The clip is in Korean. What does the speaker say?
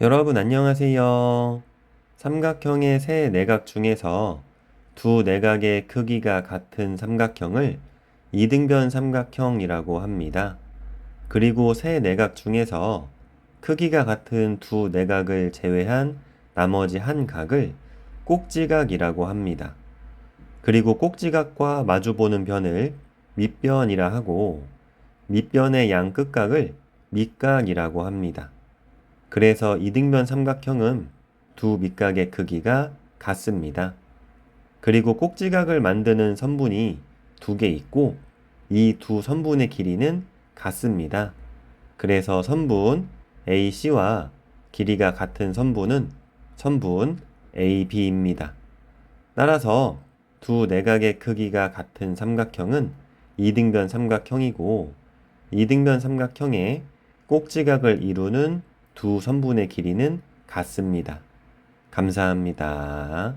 여러분 안녕하세요. 삼각형의 세 내각 중에서 두 내각의 크기가 같은 삼각형을 이등변 삼각형이라고 합니다. 그리고 세 내각 중에서 크기가 같은 두 내각을 제외한 나머지 한 각을 꼭지각이라고 합니다. 그리고 꼭지각과 마주보는 변을 밑변이라 하고 밑변의 양 끝각을 밑각이라고 합니다. 그래서 이등변 삼각형은 두 밑각의 크기가 같습니다. 그리고 꼭지각을 만드는 선분이 두 개 있고 이 두 선분의 길이는 같습니다. 그래서 선분 AC와 길이가 같은 선분은 선분 AB입니다. 따라서 두 내각의 크기가 같은 삼각형은 이등변 삼각형이고 이등변 삼각형의 꼭지각을 이루는 두 선분의 길이는 같습니다. 감사합니다.